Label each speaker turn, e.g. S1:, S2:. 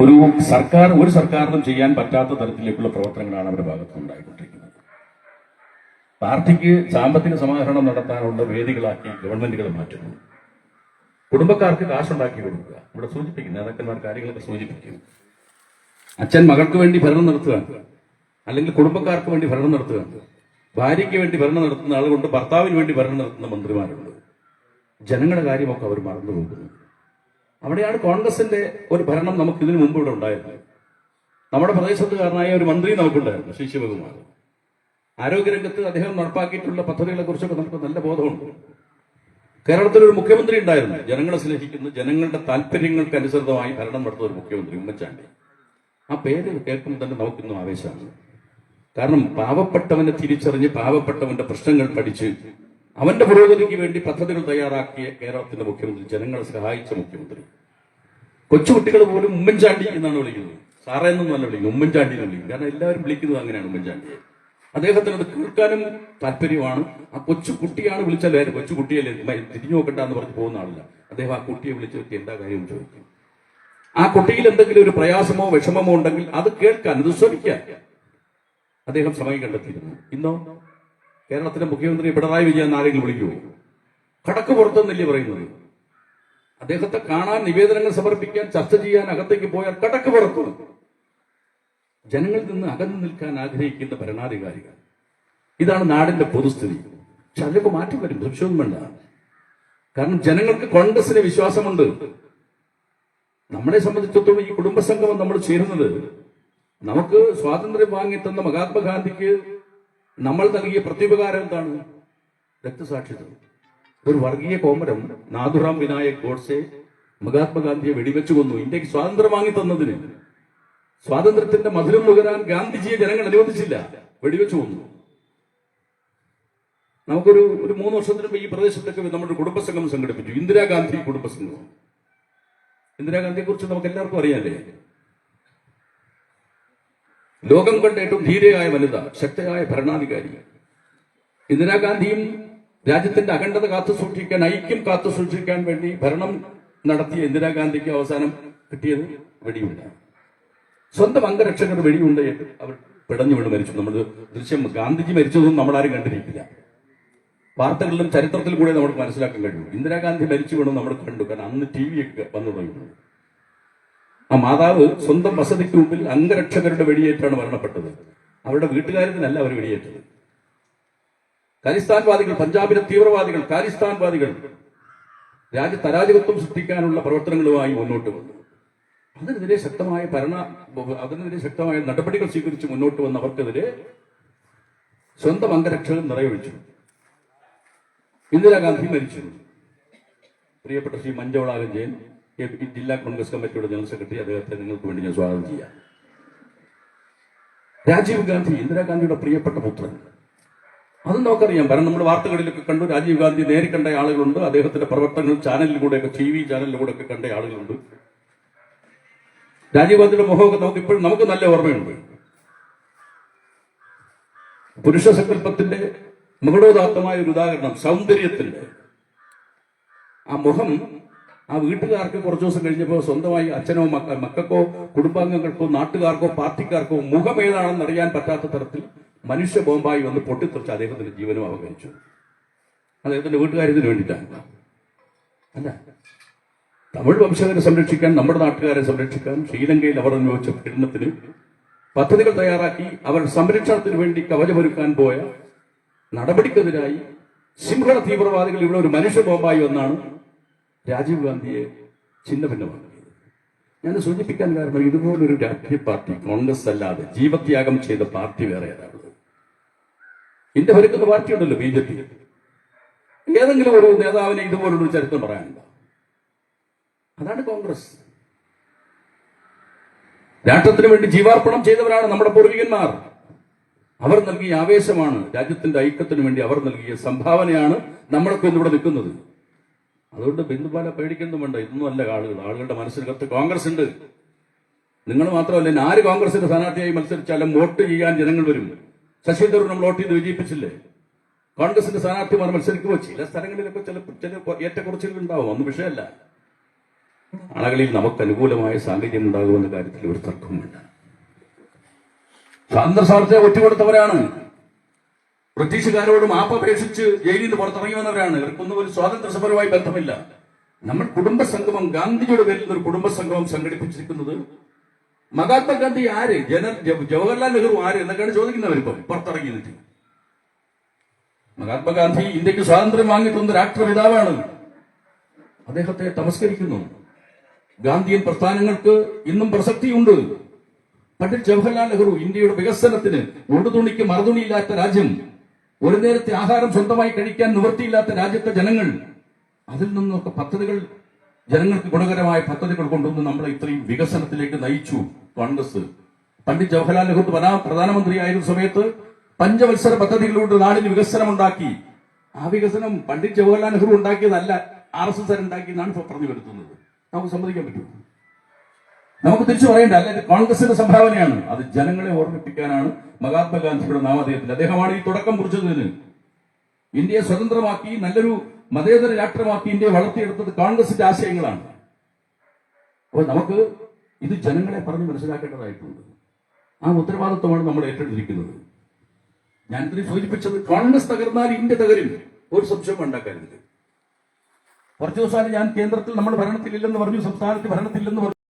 S1: ഒരു സർക്കാർ ഒരു സർക്കാരിനും ചെയ്യാൻ പറ്റാത്ത തരത്തിലേക്കുള്ള പ്രവർത്തനങ്ങളാണ് അവരുടെ ഭാഗത്ത് ഉണ്ടായിക്കൊണ്ടിരിക്കുന്നത്. പാർട്ടിക്ക് സാമ്പത്തിക സമാഹരണം നടത്താനുള്ള വേദികളാക്കി ഗവൺമെന്റുകൾ മാറ്റുന്നു. കുടുംബക്കാർക്ക് കാശുണ്ടാക്കി കൊടുക്കുക. ഇവിടെ സൂചിപ്പിക്കും നേതാക്കന്മാർ കാര്യങ്ങളൊക്കെ സൂചിപ്പിക്കും അച്ഛൻ മകൾക്ക് വേണ്ടി ഭരണം നടത്തുക അല്ലെങ്കിൽ കുടുംബക്കാർക്ക് വേണ്ടി ഭരണം നടത്തുക. ഭാര്യയ്ക്ക് വേണ്ടി ഭരണം നടത്തുന്ന ആളുകൊണ്ട് ഭർത്താവിന് വേണ്ടി ഭരണം നടത്തുന്ന മന്ത്രിമാരുണ്ട്. ജനങ്ങളുടെ കാര്യമൊക്കെ അവർ മറന്നു പോകുന്നു അവിടെയാണ് കോൺഗ്രസിന്റെ ഒരു ഭരണം നമുക്ക് ഇതിനു മുമ്പ് ഇവിടെ ഉണ്ടായിരുന്നത് നമ്മുടെ പ്രദേശത്തുകാരനായ ഒരു മന്ത്രി നമുക്കുണ്ടായിരുന്നു ശ്രീ ശിവകുമാർ ആരോഗ്യരംഗത്ത് അദ്ദേഹം നടപ്പാക്കിയിട്ടുള്ള പദ്ധതികളെ കുറിച്ചൊക്കെ നമുക്ക് നല്ല ബോധമുണ്ട്. കേരളത്തിൽ ഒരു മുഖ്യമന്ത്രി ഉണ്ടായിരുന്നു ജനങ്ങളെ സ്നേഹിക്കുന്നു ജനങ്ങളുടെ താല്പര്യങ്ങൾക്ക് അനുസൃതമായി ഭരണം നടത്തുന്ന ഒരു മുഖ്യമന്ത്രി ഉമ്മൻചാണ്ടി. ആ പേര് കേൾക്കുമ്പോൾ തന്നെ നമുക്കിന്നും ആവേശമാണ്. കാരണം പാവപ്പെട്ടവനെ തിരിച്ചറിഞ്ഞ് പാവപ്പെട്ടവന്റെ പ്രശ്നങ്ങൾ പഠിച്ച് അവന്റെ പുരോഗതിക്ക് വേണ്ടി പദ്ധതികൾ തയ്യാറാക്കിയ കേരളത്തിന്റെ മുഖ്യമന്ത്രി ജനങ്ങളെ സഹായിച്ച മുഖ്യമന്ത്രി. കൊച്ചുകുട്ടികൾ പോലും ഉമ്മൻചാണ്ടി എന്നാണ് വിളിക്കുന്നത്. സാറേ എന്നൊന്നല്ല വിളിക്കുന്നത്. ഉമ്മൻചാണ്ടി എന്ന് വിളിക്കും കാരണം എല്ലാവരും വിളിക്കുന്നത് അങ്ങനെയാണ് ഉമ്മൻചാണ്ടിയെ അദ്ദേഹത്തിന് അത് കേൾക്കാനും താല്പര്യമാണ്. ആ കൊച്ചു കുട്ടിയാണ് വിളിച്ചാൽ ആരും കൊച്ചു കുട്ടിയല്ലേ? തിരിഞ്ഞു നോക്കണ്ട എന്ന് പറഞ്ഞ് പോകുന്ന ആളില്ല. അദ്ദേഹം ആ കുട്ടിയെ വിളിച്ചു വെച്ച് എന്താ കാര്യം ചോദിക്കും. ആ കുട്ടിയിൽ എന്തെങ്കിലും ഒരു പ്രയാസമോ വിഷമമോ ഉണ്ടെങ്കിൽ അത് കേൾക്കാൻ അത് ശ്രമിക്കാൻ അദ്ദേഹം സമയം കണ്ടെത്തിയിരുന്നു. ഇന്നോ? കേരളത്തിലെ മുഖ്യമന്ത്രി പിണറായി വിജയൻ ആരെങ്കിലും വിളിക്കുമോ? കടക്ക് പുറത്തെന്നില്ലേ പറയുന്നത്. അദ്ദേഹത്തെ കാണാൻ നിവേദനങ്ങൾ സമർപ്പിക്കാൻ ചർച്ച ചെയ്യാൻ അകത്തേക്ക് പോയാൽ കടക്ക് പുറത്തു. ജനങ്ങളിൽ നിന്ന് അകന്നു നിൽക്കാൻ ആഗ്രഹിക്കുന്ന ഭരണാധികാരികൾ. ഇതാണ് നാടിന്റെ പൊതുസ്ഥിതി. പക്ഷെ അതിലൊക്കെ മാറ്റം വരും. സംശയമൊന്നും വേണ്ട. കാരണം ജനങ്ങൾക്ക് കോൺഗ്രസിന് വിശ്വാസമുണ്ട്. നമ്മളെ സംബന്ധിച്ചിടത്തോളം ഈ കുടുംബസംഗമം നമ്മൾ ചേരുന്നത് നമുക്ക് സ്വാതന്ത്ര്യം വാങ്ങി തന്ന മഹാത്മാഗാന്ധിക്ക് നമ്മൾ നൽകിയ പ്രത്യുപകാരം എന്താണ്? രക്തസാക്ഷിത്വം. ഒരു വർഗീയ കോമരം നാഥുറാം വിനായക് ഗോഡ്സെ മഹാത്മാഗാന്ധിയെ വെടിവെച്ചു കൊന്നു. ഇന്ത്യയ്ക്ക് സ്വാതന്ത്ര്യം വാങ്ങി തന്നതിന് സ്വാതന്ത്ര്യത്തിന്റെ മധുരം നുകരാൻ ഗാന്ധിജിയെ ജനങ്ങൾ അനുവദിച്ചില്ല. വെടിവെച്ചു കൊന്നു. നമുക്കൊരു ഒരു മൂന്ന് വർഷത്തിന് ഈ പ്രദേശത്തൊക്കെ നമ്മുടെ കുടുംബസംഘം സംഘടിപ്പിച്ചു. ഇന്ദിരാഗാന്ധി കുടുംബസംഗമം. ഇന്ദിരാഗാന്ധിയെ കുറിച്ച് നമുക്ക് എല്ലാവർക്കും അറിയാലേ ലോകം കണ്ട ഏറ്റവും ധീരയായ വനിത ശക്തയായ ഭരണാധികാരി. ഇന്ദിരാഗാന്ധിയും രാജ്യത്തിന്റെ അഖണ്ഡത കാത്തു സൂക്ഷിക്കാൻ ഐക്യം കാത്തു സൂക്ഷിക്കാൻ വേണ്ടി ഭരണം നടത്തിയ ഇന്ദിരാഗാന്ധിക്ക് അവസാനം കിട്ടിയത് വെടിയുണ്ട. സ്വന്തം അംഗരക്ഷകർ വെടിയുണ്ടയിട്ട് അവർ പിടഞ്ഞു വീണ് മരിച്ചു. നമ്മൾ ദൃശ്യം ഗാന്ധിജി മരിച്ചതൊന്നും നമ്മളാരും കണ്ടിരിക്കില്ല. വാർത്തകളിലും ചരിത്രത്തിലും കൂടെ നമുക്ക് മനസ്സിലാക്കാൻ കഴിയും. ഇന്ദിരാഗാന്ധി മരിച്ചു വീണു നമ്മൾ കണ്ടു. കാരണം അന്ന് ടി വി ഒക്കെ വന്നു തുടങ്ങി ആ മാതാവ് സ്വന്തം വസതിക്ക് മുമ്പിൽ അംഗരക്ഷകരുടെ വെടിയേറ്റാണ് മരണപ്പെട്ടത്. അവരുടെ വീട്ടുകാര്യത്തിനല്ല അവർ വെടിയേറ്റത്. ഖാലിസ്ഥാൻവാദികൾ പഞ്ചാബിലെ തീവ്രവാദികൾ ഖാലിസ്ഥാൻവാദികൾ രാജ്യത്ത് അരാജകത്വം സൃഷ്ടിക്കാനുള്ള പ്രവർത്തനങ്ങളുമായി മുന്നോട്ട് വന്നു. അതിനെതിരെ ശക്തമായ ഭരണ അതിനെതിരെ ശക്തമായ നടപടികൾ സ്വീകരിച്ച് മുന്നോട്ട് വന്നവർക്കെതിരെ സ്വന്തം അംഗരക്ഷകൻ നിറയൊഴിച്ചു. ഇന്ദിരാഗാന്ധി മരിച്ചു. പ്രിയപ്പെട്ട ശ്രീ മഞ്ചവളാകൻ പി ജില്ലാ കോൺഗ്രസ് കമ്മിറ്റിയുടെ ജനറൽ സെക്രട്ടറി അദ്ദേഹത്തെ നിങ്ങൾക്ക് വേണ്ടി ഞാൻ സ്വാഗതം ചെയ്യാം. രാജീവ് ഗാന്ധി ഇന്ദിരാഗാന്ധിയുടെ പ്രിയപ്പെട്ട പുത്രൻ. അത് നമുക്കറിയാം. കാരണം നമ്മൾ വാർത്തകളിലൊക്കെ കണ്ടു രാജീവ് ഗാന്ധി നേരി കണ്ട ആളുകളുണ്ട്. അദ്ദേഹത്തിന്റെ പ്രവർത്തനങ്ങൾ ചാനലിലൂടെയൊക്കെ ടി വി ചാനലിലൂടെയൊക്കെ കണ്ട ആളുകളുണ്ട്. രാജീവ് ഗാന്ധിയുടെ മുഖമൊക്കെ നമുക്ക് ഇപ്പോഴും നമുക്ക് നല്ല ഓർമ്മയുണ്ട്. പുരുഷ സങ്കല്പത്തിന്റെ മൃഗോദാത്തമായ ഒരു ഉദാഹരണം സൗന്ദര്യത്തിന്റെ. ആ മുഖം ആ വീട്ടുകാർക്ക് കുറച്ച് ദിവസം കഴിഞ്ഞപ്പോൾ സ്വന്തമായി അച്ഛനോ മക്ക മക്കൾക്കോ കുടുംബാംഗങ്ങൾക്കോ നാട്ടുകാർക്കോ പാർട്ടിക്കാർക്കോ മുഖം ഏതാണെന്ന് അറിയാൻ പറ്റാത്ത തരത്തിൽ മനുഷ്യ ബോംബായി വന്ന് പൊട്ടിത്തെറിച്ച് അദ്ദേഹത്തിന്റെ ജീവനും അവഗണിച്ചു അദ്ദേഹത്തിന്റെ വീട്ടുകാരിതിന് വേണ്ടിയിട്ടാണ്. അല്ല തമിഴ് വംശജരെ സംരക്ഷിക്കാൻ നമ്മുടെ നാട്ടുകാരെ സംരക്ഷിക്കാൻ ശ്രീലങ്കയിൽ അവർ അനുഭവിച്ച പീഡനത്തിന് പദ്ധതികൾ തയ്യാറാക്കി. അവർ സംരക്ഷണത്തിന് വേണ്ടി കവചമൊരുക്കാൻ പോയ നടപടിക്കെതിരായി സിംഹള തീവ്രവാദികൾ ഇവിടെ ഒരു മനുഷ്യ ബോംബായി വന്നാണ് രാജീവ് ഗാന്ധിയെ ചിന്ന ഭിന്നമാക്കി ഞാൻ സൂചിപ്പിക്കാൻ കാരണം ഇതുപോലൊരു രാഷ്ട്രീയ പാർട്ടി കോൺഗ്രസ് അല്ലാതെ ജീവത്യാഗം ചെയ്ത പാർട്ടി വേറെ ഏതാണുള്ളത് ഇന്ത്യ ഭരിക്കുന്ന പാർട്ടി ഉണ്ടല്ലോ ബി ജെ പി. ഏതെങ്കിലും ഒരു നേതാവിനെ ഇതുപോലൊരു ചരിത്രം പറയാനുണ്ടോ? അതാണ് കോൺഗ്രസ്. രാഷ്ട്രത്തിന് വേണ്ടി ജീവാർപ്പണം ചെയ്തവരാണ് നമ്മുടെ പൂർവികന്മാർ. അവർ നൽകിയ ആവേശമാണ് രാജ്യത്തിന്റെ ഐക്യത്തിന് വേണ്ടി അവർ നൽകിയ സംഭാവനയാണ് നമ്മളൊക്കെ ഇന്നിവിടെ നിൽക്കുന്നത്. അതുകൊണ്ട് ബിന്ദുപാല പേടിക്കുന്നുമുണ്ട് ഇതൊന്നും അല്ല ആളുകൾ. ആളുകളുടെ മനസ്സിനകത്ത് കോൺഗ്രസ് ഉണ്ട് നിങ്ങൾ മാത്രമല്ല ആര് കോൺഗ്രസിന്റെ സ്ഥാനാർത്ഥിയായി മത്സരിച്ചാലും വോട്ട് ചെയ്യാൻ ജനങ്ങൾ വരും. ശശി തരൂർ നമ്മൾ വോട്ട് ചെയ്ത് വിജയിപ്പിച്ചില്ലേ? കോൺഗ്രസിന്റെ സ്ഥാനാർത്ഥിമാർ മത്സരിക്കുമ്പോൾ ചില സ്ഥലങ്ങളിലൊക്കെ ചില ചില ഏറ്റക്കുറച്ചിലുകൾ ഉണ്ടാവും. ഒന്നും വിഷയമല്ല. ആളുകളിൽ നമുക്ക് അനുകൂലമായ സാഹചര്യം ഉണ്ടാകുമെന്ന കാര്യത്തിൽ ഒരു തർക്കവുമില്ല. സ്വാതന്ത്ര്യ സമരത്തെ ഒറ്റുകൊടുത്തവരാണ് ബ്രിട്ടീഷുകാരോട് മാപ്പപേക്ഷിച്ച് ജയിലിൽ നിന്ന് പുറത്തിറങ്ങി വന്നവരാണ് ഇവർക്കൊന്നും ഒരു സ്വാതന്ത്ര്യ സമരവുമായി ബന്ധമില്ല. നമ്മൾ കുടുംബ സംഗമം ഗാന്ധിജിയുടെ പേരിൽ ഒരു കുടുംബ സംഗമം സംഘടിപ്പിച്ചിരിക്കുന്നത് മഹാത്മാഗാന്ധി ആര്? ജന ജവഹർലാൽ നെഹ്റു ആര് എന്നൊക്കെയാണ് ചോദിക്കുന്നവരിപ്പം പുറത്തിറങ്ങി നിന്നിട്ട് മഹാത്മാഗാന്ധി ഇന്ത്യയ്ക്ക് സ്വാതന്ത്ര്യം വാങ്ങിത്തന്ന രാഷ്ട്രപിതാവാണ്. അദ്ദേഹത്തെ തമസ്കരിക്കുന്നു. ഗാന്ധിയൻ പ്രസ്ഥാനങ്ങൾക്ക് ഇന്നും പ്രസക്തിയുണ്ട്. പണ്ഡിറ്റ് ജവഹർലാൽ നെഹ്റു ഇന്ത്യയുടെ വികസനത്തിന് ഉടുതുണിക്ക് മറുതുണിയില്ലാത്ത രാജ്യം. ഒരു നേരത്തെ ആഹാരം സ്വന്തമായി കഴിക്കാൻ നിവൃത്തിയില്ലാത്ത രാജ്യത്തെ ജനങ്ങൾ അതിൽ നിന്നൊക്കെ പദ്ധതികൾ ജനങ്ങൾക്ക് ഗുണകരമായ പദ്ധതികൾ കൊണ്ടുവന്ന് നമ്മളെ ഇത്രയും വികസനത്തിലേക്ക് നയിച്ചു. കോൺഗ്രസ്. പണ്ഡിറ്റ് ജവഹർലാൽ നെഹ്റു പ്രധാ- പ്രധാനമന്ത്രിയായിരുന്ന സമയത്ത് പഞ്ചവത്സര പദ്ധതികളിലൂടെ നാടിന് വികസനം ഉണ്ടാക്കി ആ വികസനം പണ്ഡിറ്റ് ജവഹർലാൽ നെഹ്റു ഉണ്ടാക്കിയതല്ല ആർ എസ് എസ് ഉണ്ടാക്കിയെന്നാണ് ഇപ്പൊ പറഞ്ഞു വരുത്തുന്നത് നമുക്ക് സമ്മതിക്കാൻ പറ്റുമോ? നമുക്ക് തിരിച്ചു പറയേണ്ട അല്ലെങ്കിൽ കോൺഗ്രസിന്റെ സംഭാവനയാണ്. അത് ജനങ്ങളെ ഓർമ്മിപ്പിക്കാനാണ് മഹാത്മാഗാന്ധിയുടെ നാമധേയത്തിൽ. അദ്ദേഹമാണ് ഈ തുടക്കം കുറിച്ചതിന്. ഇന്ത്യയെ സ്വതന്ത്രമാക്കി നല്ലൊരു മതേതര രാഷ്ട്രമാക്കി ഇന്ത്യയെ വളർത്തിയെടുത്തത് കോൺഗ്രസിന്റെ ആശയങ്ങളാണ്. അപ്പോൾ നമുക്ക് ഇത് ജനങ്ങളെ പറഞ്ഞ് മനസ്സിലാക്കേണ്ടതായിട്ടുണ്ട്. ആ ഉത്തരവാദിത്വമാണ് നമ്മൾ ഏറ്റെടുത്തിരിക്കുന്നത്. ഞാൻ ഇതിന് സൂചിപ്പിച്ചത് കോൺഗ്രസ് തകർന്നാൽ ഇന്ത്യ തകരും. ഒരു സംശയം ഉണ്ടാക്കരുത് കുറച്ചു ദിവസമായി ഞാൻ കേന്ദ്രത്തിൽ നമ്മൾ ഭരണത്തിലില്ലെന്ന് പറഞ്ഞു സംസ്ഥാനത്ത് ഭരണത്തിലില്ലെന്ന് പറഞ്ഞു